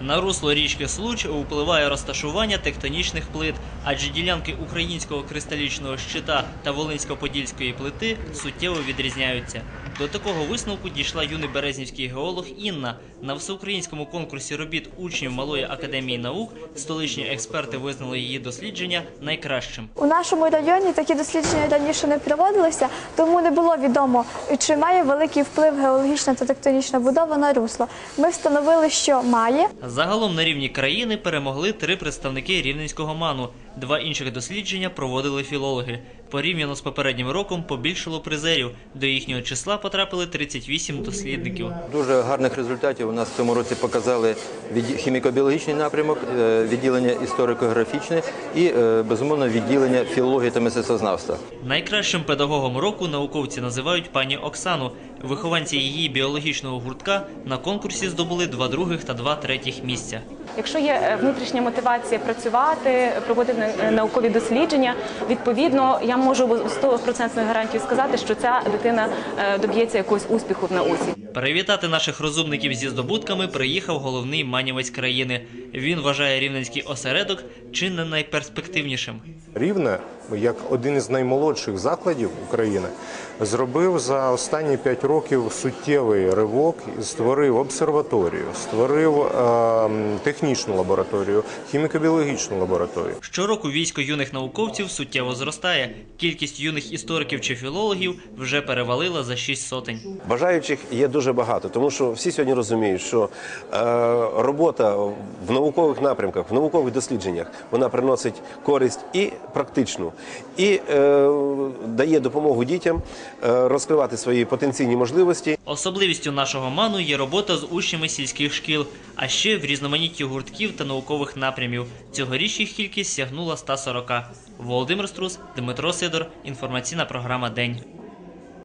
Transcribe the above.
На русло річки Случ впливає розташування тектонічних плит, адже ділянки українського кристалічного щита та Волинсько-Подільської плити суттєво відрізняються. До такого висновку дійшла юний березнівський геолог Інна. На всеукраїнському конкурсі робіт учнів Малої академії наук столичні експерти визнали її дослідження найкращим. У нашому районі такі дослідження раніше не проводилися, тому не було відомо, чи має великий вплив геологічна та тектонічна будова на русло. Ми встановили, що має. Загалом на рівні країни перемогли три представники рівненського ману. Два інших дослідження проводили філологи. Порівняно з попереднім роком побільшало призерів. До їхнього числа потрапили 38 дослідників. Дуже гарних результатів у нас в цьому році показали хіміко-біологічний напрямок, е, відділення історико-графічне і, е, безумовно, відділення філології та мистецтвознавства. Найкращим педагогом року науковці називають пані Оксану. Вихованці її біологічного гуртка на конкурсі здобули два других та два третіх місця. Якщо є е, внутрішня мотивація працювати, проводити е, наукові дослідження, відповідно я можу з 100% гарантією сказати, що ця дитина е, доб'ється якогось успіху в науці. Привітати наших розумників зі здобутками приїхав головний манівець країни. Він вважає рівненський осередок чи не найперспективнішим. Рівне, як один із наймолодших закладів України, зробив за останні п'ять років суттєвий ривок і створив обсерваторію, створив е, технічну лабораторію, хіміко-біологічну лабораторію. Щороку військо юних науковців суттєво зростає. Кількість юних істориків чи філологів вже перевалила за шість сотень. Бажаючих є дуже багато, тому що всі сьогодні розуміють, що е, робота в наукових напрямках, в наукових дослідженнях, вона приносить користь і практичну, і е, дає допомогу дітям е, розкривати свої потенційні можливості. Особливістю нашого ману є робота з учнями сільських шкіл, а ще в різноманітті гуртків та наукових напрямів. Цьогоріч їх кількість сягнула 140. Володимир Струс, Дмитро Сидор. Інформаційна програма День.